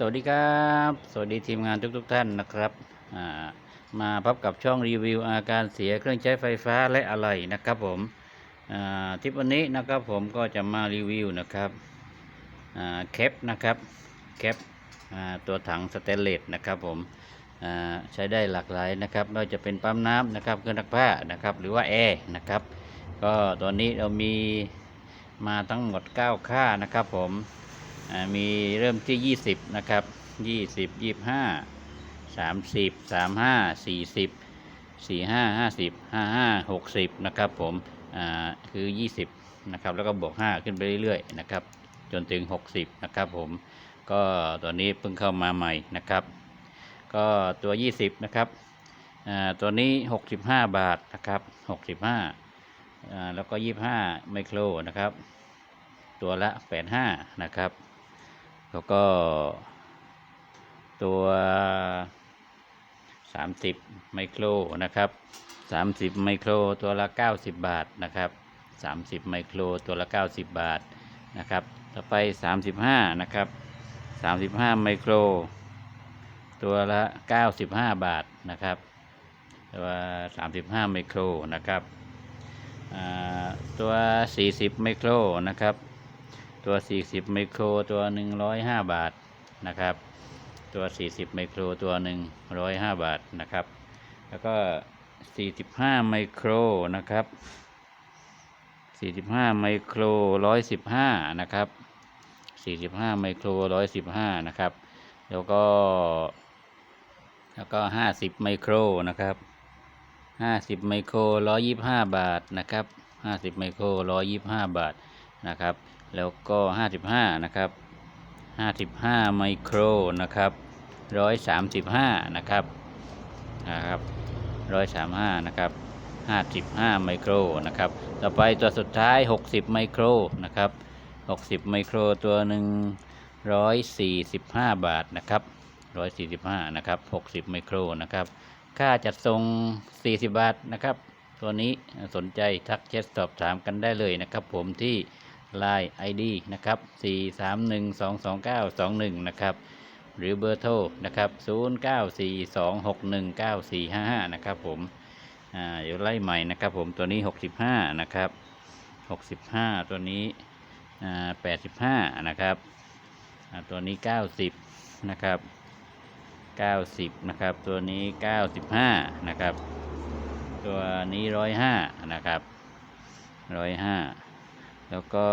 สวัสดีครับ สวัสดีทีมงานทุกๆทท่านนะครับามาพบกับช่องรีวิวอาการเสียเครื่องใช้ไฟฟ้าและอะไหล่นะครับผมทริปวันนี้นะครับผมก็จะมารีวิวนะครับแคปนะครับแคปตัวถังสเตนเลสนะครับผมใช้ได้หลากหลายนะครับไม่ว่าจะเป็นปั๊มน้ำนะครับเครื่องซักผ้านะครับหรือว่าแอร์นะครับก็ตอนนี้เรามีมาทั้งหมด 9 ค่านะครับผม มีเริ่มที่ 20 นะครับ 20 25 30 35 40 45 50 55 60 นะครับผมอ่าคือ 20 นะครับ แล้วก็บวก 5 ขึ้นไปเรื่อยๆ นะครับ จนถึง 60 นะครับผม ก็ตัวนี้เพิ่งเข้ามาใหม่นะครับ ก็ตัว 20 นะครับตัวนี้ 65 บาทนะครับ 65อ่าแล้วก็ 25 ไมโครนะครับ ตัวละ 85 นะครับ แล้วก็ตัว 30 ไมโครนะครับ 30 ไมโครตัวละ 90 บาทนะครับ 30 ไมโครตัวละ 90 บาทนะครับ ต่อไป 35 นะครับ 35 ไมโคร ตัวละ 95 บาทนะครับตัว35 ไมโครนะครับตัว 40 ไมโครนะครับ ตัว 40 ไมโครตัว 105 บาทนะครับ ตัว 40 ไมโครตัว 105 บาทนะครับ แล้วก็ 45 ไมโครนะครับ 45 ไมโคร 115 นะครับ 45 ไมโคร 115 นะครับ แล้วก็ แล้วก็ 50 ไมโครนะครับ50ไมโคร125บาทนะครับ50ไมโคร125บาทนะครับ แล้วก็ 55 นะครับ 55 ไมโครนะครับ 135 นะครับนะครับ135 นะครับ 55 ไมโครนะครับ ต่อไปตัวสุดท้าย 60 ไมโครนะครับ 60 ไมโครตัวหนึ่ง145 บาทนะครับ 145 นะครับ 60 ไมโครนะครับ ค่าจัดส่ง 40 บาทนะครับ ตัวนี้สนใจทักแชทสอบถามกันได้เลยนะครับ ผมที่ Line ID นะครับ 431-229-21 นะครับ หรือเบอร์โทรนะครับ 0942619455 นะครับผมอ่าเดี๋ยวไล่ใหม่นะครับผมตัวนี้ 65 นะครับ 65 ตัวนี้อ่า85 นะครับอ่าตัวนี้ 90 นะครับ 90 นะครับ ตัวนี้ 95 นะครับ ตัวนี้ 105 นะครับ 105 แล้วก็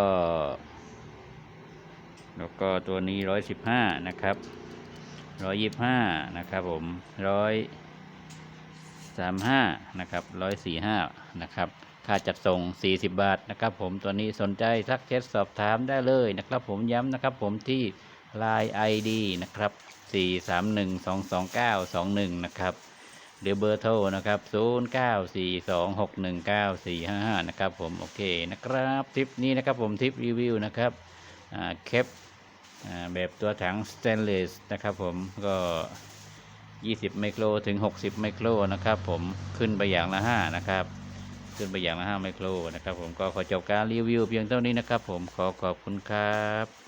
แล้วก็ตัวนี้115นะครับ125นะครับผม135นะครับ145นะครับ ค่าจัดส่ง 40 บาทนะครับ ผมตัวนี้สนใจทักแชทสอบถามได้เลยนะครับ ผมย้ำนะครับ ผมที่ Line ID นะครับ 431222921 นะครับ หรือเบอร์โทรนะครับ 0942619455 นะครับผม โอเคนะครับทริปนี้นะครับผมทริปรีวิวนะครับอ่าแคปแบบตัวถังสเตนเลสนะครับผมก็ 20 ไมโครถึง 60 ไมโครนะครับผมขึ้นไปอย่างละ 5 นะครับขึ้นไปอย่างละ 5 ไมโครนะครับผมก็ขอจบการรีวิวเพียงเท่านี้นะครับผมขอขอบคุณครับ